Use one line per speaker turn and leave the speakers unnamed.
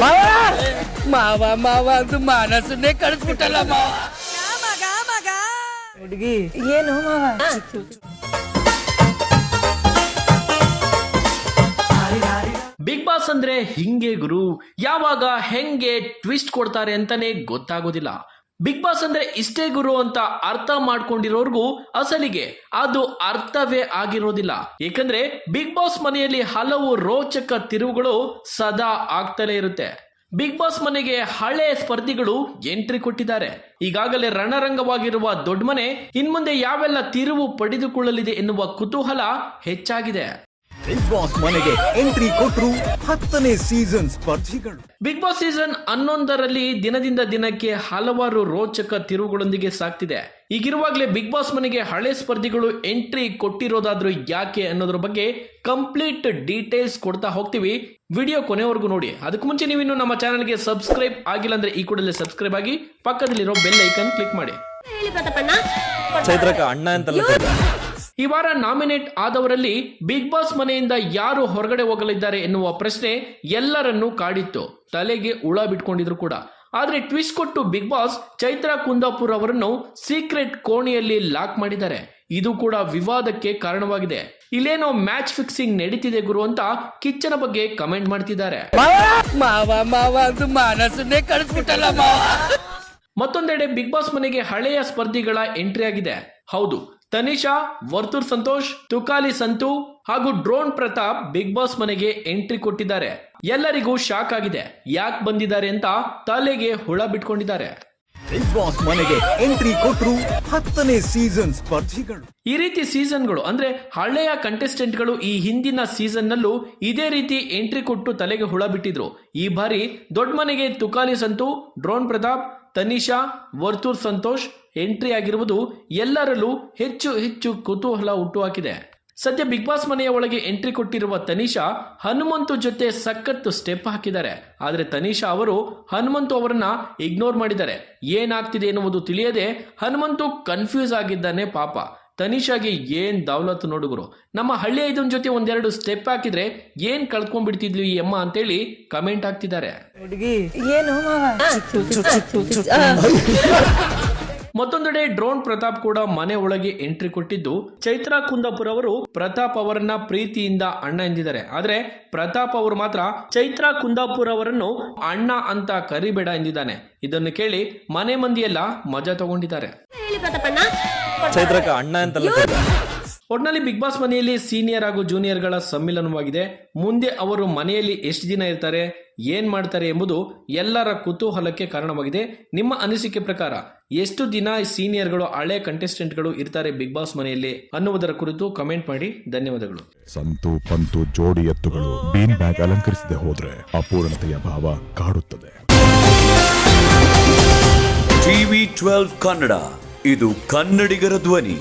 ಮಾವ! ಮಾವ ಅದು ಮಾನಸನ್ನೇ ಕಳಿಸ್ಬಿಟ್ಟಲ್ಲ ಮಾವ.
ಹುಡುಗಿ, ಏನು ಮಾವ?
ಬಿಗ್ ಬಾಸ್ ಅಂದ್ರೆ ಹಿಂಗೆ ಗುರು. ಯಾವಾಗ ಹೆಂಗೆ ಟ್ವಿಸ್ಟ್ ಕೊಡ್ತಾರೆ ಅಂತಾನೆ ಗೊತ್ತಾಗೋದಿಲ್ಲ. ಬಿಗ್ ಬಾಸ್ ಅಂದ್ರೆ ಇಷ್ಟೇ ಗುರು ಅಂತ ಅರ್ಥ ಮಾಡ್ಕೊಂಡಿರೋರ್ಗೂ ಅಸಲಿಗೆ ಅದು ಅರ್ಥವೇ ಆಗಿರೋದಿಲ್ಲ. ಏಕೆಂದ್ರೆ ಬಿಗ್ ಬಾಸ್ ಮನೆಯಲ್ಲಿ ಹಲವು ರೋಚಕ ತಿರುವುಗಳು ಸದಾ ಆಗ್ತಲೇ ಇರುತ್ತೆ. ಬಿಗ್ ಬಾಸ್ ಮನೆಗೆ ಹಳೆ ಸ್ಪರ್ಧಿಗಳು ಎಂಟ್ರಿ ಕೊಟ್ಟಿದ್ದಾರೆ. ಈಗಾಗಲೇ ರಣರಂಗವಾಗಿರುವ ದೊಡ್ಡ ಮನೆ ಇನ್ಮುಂದೆ ಯಾವೆಲ್ಲ ತಿರುವು ಪಡೆದುಕೊಳ್ಳಲಿದೆ ಎನ್ನುವ ಕುತೂಹಲ ಹೆಚ್ಚಾಗಿದೆ.
ಬಿಗ್ ಬಾಸ್ ಮನೆಗೆ ಎಂಟ್ರಿ ಕೊಟ್ಟರು ಹತ್ತನೇ ಸೀಸನ್ ಸ್ಪರ್ಧಿಗಳು.
ಬಿಗ್ ಬಾಸ್ ಸೀಸನ್ ಹನ್ನೊಂದರಲ್ಲಿ ದಿನದಿಂದ ದಿನಕ್ಕೆ ಹಲವಾರು ರೋಚಕ ತಿರುವುಗಳೊಂದಿಗೆ ಸಾಗ್ತಿದೆ. ಈಗಿರುವಾಗಲೇ ಬಿಗ್ ಬಾಸ್ ಮನೆಗೆ ಹಳೆ ಸ್ಪರ್ಧಿಗಳು ಎಂಟ್ರಿ ಕೊಟ್ಟಿರೋದಾದ್ರೂ ಯಾಕೆ ಅನ್ನೋದ್ರ ಬಗ್ಗೆ ಕಂಪ್ಲೀಟ್ ಡೀಟೇಲ್ಸ್ ಕೊಡ್ತಾ ಹೋಗ್ತೀವಿ. ವಿಡಿಯೋ ಕೊನೆವರೆಗೂ ನೋಡಿ. ಅದಕ್ಕೂ ಮುಂಚೆ ನೀವು ಇನ್ನು ನಮ್ಮ ಚಾನಲ್ಗೆ ಸಬ್ಸ್ಕ್ರೈಬ್ ಆಗಿಲ್ಲ ಅಂದ್ರೆ ಈ ಕೂಡಲೇ ಸಬ್ಸ್ಕ್ರೈಬ್ ಆಗಿ ಪಕ್ಕದಲ್ಲಿರೋ ಬೆಲ್ ಐಕನ್ ಕ್ಲಿಕ್ ಮಾಡಿ.
ಚೈತ್ರಕ ಅಣ್ಣ. ಕರೀತಾರೆ.
ಈ ವಾರ ನಾಮಿನೇಟ್ ಆದವರಲ್ಲಿ ಬಿಗ್ ಬಾಸ್ ಮನೆಯಿಂದ ಯಾರು ಹೊರಗಡೆ ಹೋಗಲಿದ್ದಾರೆ ಎನ್ನುವ ಪ್ರಶ್ನೆ ಎಲ್ಲರನ್ನೂ ಕಾಡಿತ್ತು. ತಲೆಗೆ ಉಳ ಬಿಟ್ಕೊಂಡಿದ್ರು ಕೂಡ. ಆದರೆ ಟ್ವಿಸ್ಟ್ ಕೊಟ್ಟು ಬಿಗ್ ಬಾಸ್ ಚೈತ್ರಾ ಕುಂದಾಪುರ್ ಅವರನ್ನು ಸೀಕ್ರೆಟ್ ಕೋಣೆಯಲ್ಲಿ ಲಾಕ್ ಮಾಡಿದ್ದಾರೆ. ಇದು ಕೂಡ ವಿವಾದಕ್ಕೆ ಕಾರಣವಾಗಿದೆ. ಇಲ್ಲೇನೋ ಮ್ಯಾಚ್ ಫಿಕ್ಸಿಂಗ್ ನಡೀತಿದೆ ಗುರು ಅಂತ ಕಿಚ್ಚನ ಬಗ್ಗೆ ಕಮೆಂಟ್ ಮಾಡ್ತಿದ್ದಾರೆ. ಮತ್ತೊಂದೆಡೆ ಬಿಗ್ ಬಾಸ್ ಮನೆಗೆ ಹಳೆಯ ಸ್ಪರ್ಧಿಗಳ ಎಂಟ್ರಿ ಆಗಿದೆ. ಹೌದು ತನಿಷಾ ವರ್ತೂರ್ ಸಂತೋಷ್ ತುಕಾಲಿ ಸಂತು ಹಾಗೂ ಡ್ರೋನ್ ಪ್ರತಾಪ್ ಬಿಗ್ ಬಾಸ್ ಮನೆಗೆ ಎಂಟ್ರಿ ಕೊಟ್ಟಿದ್ದಾರೆ. ಎಲ್ಲರಿಗೂ ಶಾಕ್ ಆಗಿದೆ. ಯಾಕೆ ಬಂದಿದ್ದಾರೆ ಅಂತ ತಲೆಗೆ ಹುಳ ಬಿಟ್ಕೊಂಡಿದ್ದಾರೆ.
ಬಿಗ್ ಬಾಸ್ ಮನೆಗೆ ಎಂಟ್ರಿ ಕೊಟ್ಟರು ಹತ್ತನೇ ಸೀಸನ್ ಸ್ಪರ್ಧಿಗಳು.
ಈ ರೀತಿ ಸೀಸನ್ಗಳು ಅಂದ್ರೆ ಹಳೆಯ ಕಂಟೆಸ್ಟೆಂಟ್ಗಳು ಈ ಹಿಂದಿನ ಸೀಸನ್ ನಲ್ಲೂ ಇದೇ ರೀತಿ ಎಂಟ್ರಿ ಕೊಟ್ಟು ತಲೆಗೆ ಹುಳ ಬಿಟ್ಟಿದ್ರು. ಈ ಬಾರಿ ದೊಡ್ಡ ಮನೆಗೆ ತುಕಾಲಿ ಸಂತು ಡ್ರೋನ್ ಪ್ರತಾಪ್ ತನಿಷಾ, ವರ್ತೂರ್ ಸಂತೋಷ್ ಎಂಟ್ರಿ ಆಗಿರುವುದು ಎಲ್ಲರಲ್ಲೂ ಹೆಚ್ಚು ಹೆಚ್ಚು ಕುತೂಹಲ ಹುಟ್ಟುಹಾಕಿದೆ. ಸದ್ಯ ಬಿಗ್ ಬಾಸ್ ಮನೆಯ ಒಳಗೆ ಎಂಟ್ರಿ ಕೊಟ್ಟಿರುವ ತನಿಷಾ ಹನುಮಂತು ಜೊತೆ ಸಖತ್ತು ಸ್ಟೆಪ್ ಹಾಕಿದ್ದಾರೆ. ಆದರೆ ತನಿಷಾ ಅವರು ಹನುಮಂತು ಅವರನ್ನ ಇಗ್ನೋರ್ ಮಾಡಿದ್ದಾರೆ. ಏನಾಗ್ತಿದೆ ಎನ್ನುವುದು ತಿಳಿಯದೆ ಹನುಮಂತು ಕನ್ಫ್ಯೂಸ್ ಆಗಿದ್ದಾನೆ ಪಾಪ. ತನಿಷಾಗೆ ಏನ್ ದೌಲತ್ ನೋಡುಗರು ನಮ್ಮ ಹಳ್ಳಿ ಐದನ್ ಜೊತೆ ಒಂದೆರಡು ಸ್ಟೆಪ್ ಹಾಕಿದ್ರೆ ಏನ್ ಕಳ್ಕೊಂಡ್ಬಿಡ್ತಿದ್ಲು ಈ ಅಮ್ಮ ಅಂತೇಳಿ ಕಮೆಂಟ್ ಹಾಕ್ತಿದ್ದಾರೆ.
ಹುಡುಗಿ. ಏನು ಮಾವ?
ಮತ್ತೊಂದೆಡೆ ಡ್ರೋನ್ ಪ್ರತಾಪ್ ಕೂಡ ಮನೆ ಒಳಗೆ ಎಂಟ್ರಿ ಕೊಟ್ಟಿದ್ದು. ಚೈತ್ರಾ ಕುಂದಾಪುರ್ ಅವರು ಪ್ರತಾಪ್ ಅವರನ್ನ ಪ್ರೀತಿಯಿಂದ ಅಣ್ಣ ಎಂದಿದ್ದಾರೆ. ಆದ್ರೆ ಪ್ರತಾಪ್ ಅವರು ಮಾತ್ರ ಚೈತ್ರಾ ಕುಂದಾಪುರ್ ಅವರನ್ನು ಅಣ್ಣ ಅಂತ ಕರಿಬೇಡ ಎಂದಿದ್ದಾನೆ. ಇದನ್ನು ಕೇಳಿ ಮನೆ ಮಂದಿಯೆಲ್ಲ ಮಜಾ ತಗೊಂಡಿದ್ದಾರೆ.
ಪ್ರತಾಪಣ್ಣ
ಅಣ್ಣ ಅಂತಲ್ಲ ಒಟ್ಟಿನಲ್ಲಿ
ಒಟ್ನಲ್ಲಿ ಬಿಗ್ ಬಾಸ್ ಮನೆಯಲ್ಲಿ ಸೀನಿಯರ್ ಹಾಗೂ ಜೂನಿಯರ್ಗಳ ಸಮ್ಮಿಲನವಾಗಿದೆ. ಮುಂದೆ ಅವರು ಮನೆಯಲ್ಲಿ ಎಷ್ಟು ದಿನ ಇರ್ತಾರೆ ಏನ್ ಮಾಡ್ತಾರೆ ಎಂಬುದು ಎಲ್ಲರ ಕುತೂಹಲಕ್ಕೆ ಕಾರಣವಾಗಿದೆ. ನಿಮ್ಮ ಅನಿಸಿಕೆ ಪ್ರಕಾರ ಎಷ್ಟು ದಿನ ಸೀನಿಯರ್ಗಳು ಹಳೆ ಕಂಟೆಸ್ಟೆಂಟ್ಗಳು ಇರ್ತಾರೆ ಬಿಗ್ ಬಾಸ್ ಮನೆಯಲ್ಲಿ ಅನ್ನುವುದರ ಕುರಿತು ಕಮೆಂಟ್ ಮಾಡಿ. ಧನ್ಯವಾದಗಳು.
ಸಂತು ಪಂತು ಜೋಡಿ ಎತ್ತುಗಳು ಬೀನ್ ಬ್ಯಾಗ್ ಅಲಂಕರಿಸದೆ ಹೋದ್ರೆ ಅಪೂರ್ಣತೆಯ ಭಾವ ಕಾಡುತ್ತದೆ.
TV twelve Kannada. ಇದು ಕನ್ನಡಿಗರ ಧ್ವನಿ.